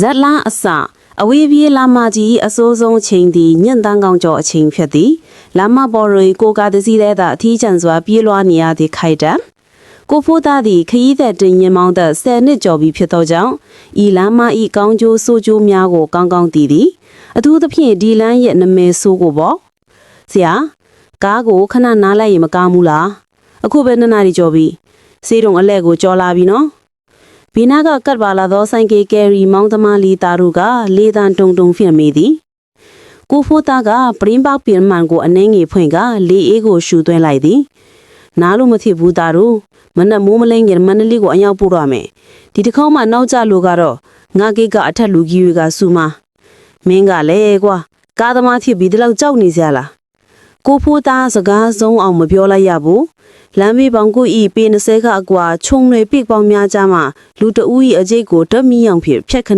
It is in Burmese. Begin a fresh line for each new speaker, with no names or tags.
ဇက်လာအစအဝေးပြေးလာမကြီးအစိုးဆုံးအချိန်သည်ညံ့တန်းကောင်းကျော်အချိန်ဖြစ်သည်လာမဘော်ရီကိုကာတစီတဲ့သာအထီးကျန်စွာပြေးလွှားနေရသည့်ခိုက်တံကိုဖိုးသားသည်ခရီးသက်တင်ရင်မောင်းသက်10နှစ်ကျော်ပြီဖြစ်သောကြောင့်ဤလမ်းမဤကောင်းကျိုးဆိုးကျိုးများကိုကောင်းကောင်းသိသည်အထူးသဖြင့်ဒီလမ်းရဲ့နာမည်ဆိုးကိုပေါ့ဆရာကားကိုခဏနားလိုက်ရင်မကောင်းဘူးလားအခုပဲနှစ်နာရီကျော်ပြီစေးတုံအလဲကိုကြော်လာပြီနော် ဘီနာကကတ်ပါလာသောဆိုင်ကယ်ကယ်ရီမောင်းသမားလီတာတို့ကလေတံတုံတုံဖြစ်မိသည်ကိုဖိုးသားကပရင်းပေါက်ပြင်မှန်ကိုအနှင်းငယ်ဖွင့်ကလေအေးကိုရှူသွင်းလိုက်သည်နားလို့မဖြစ်ဘူးသားတို့မနက်မိုးမလင်းငယ်မန္တလေးကိုအရောက်ပို့ရမယ်ဒီတစ်ခေါက်မှနောက်ကျလို့ကတော့ငါကိတ်ကအထက်လူကြီးတွေကစူမမင်းကလည်းကွာကားသမားဖြစ်ပြီးဒီလောက်ကြောက်နေစရာလား ကိုဖိုးသားစကားဆုံးအောင်မပြောလိုက်ရဘူးလမ်းမေးပေါင်ကိုဤပေ20ခအကွာခြုံတွေပိတ်ပေါင်းများကြမှာလူတအူးဤအကျိတ်ကိုဓမီအောင်ဖြစ်ဖြတ်ခနဲ